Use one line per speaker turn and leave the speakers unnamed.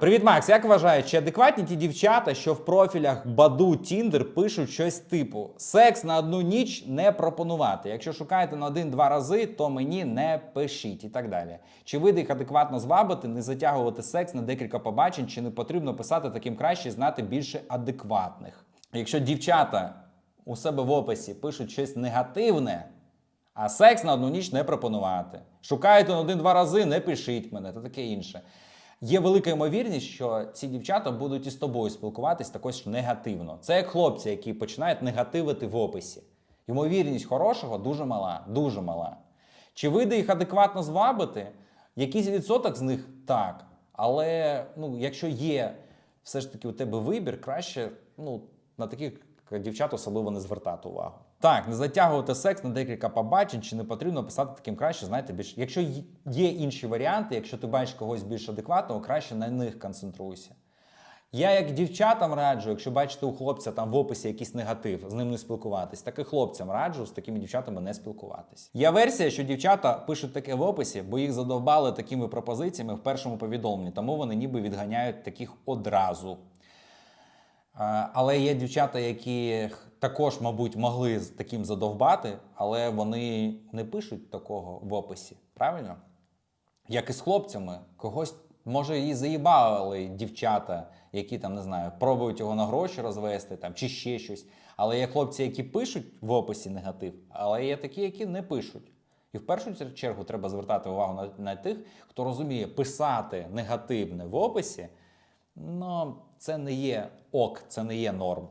Привіт, Макс. Як вважаєш, чи адекватні ті дівчата, що в профілях Баду Тіндер пишуть щось типу секс на одну ніч не пропонувати. Якщо шукаєте на один-два рази, то мені не пишіть і так далі. Чи вийде їх адекватно звабити, не затягувати секс на декілька побачень, чи не потрібно писати таким краще знати більше адекватних? Якщо дівчата у себе в описі пишуть щось негативне, а секс на одну ніч не пропонувати. Шукаєте на один-два рази, не пишіть мене та таке інше. Є велика ймовірність, що ці дівчата будуть із тобою спілкуватись також негативно. Це як хлопці, які починають негативити в описі. Ймовірність хорошого дуже мала, дуже мала. Чи вийде їх адекватно звабити? Якийсь відсоток з них так. Але ну, якщо є все ж таки у тебе вибір, краще ну, на таких дівчат особливо не звертати увагу. Так, не затягувати секс на декілька побачень, чи не потрібно писати таким краще, знаєте, більш. Якщо є інші варіанти, якщо ти бачиш когось більш адекватного, краще на них концентруйся. Я як дівчатам раджу, якщо бачите у хлопця там в описі якийсь негатив, з ним не спілкуватись. Так і хлопцям раджу з такими дівчатами не спілкуватись. Є версія, що дівчата пишуть таке в описі, бо їх задовбали такими пропозиціями в першому повідомленні, тому вони ніби відганяють таких одразу. Але є дівчата, які також, мабуть, могли з таким задовбати, але вони не пишуть такого в описі. Правильно? Як і з хлопцями, когось може і заїбали дівчата, які там не знаю, пробують його на гроші розвести там чи ще щось. Але є хлопці, які пишуть в описі негатив, але є такі, які не пишуть. І в першу чергу треба звертати увагу на, на тих, хто розуміє, писати негативне в описі, ну це не є ок, це не є норм.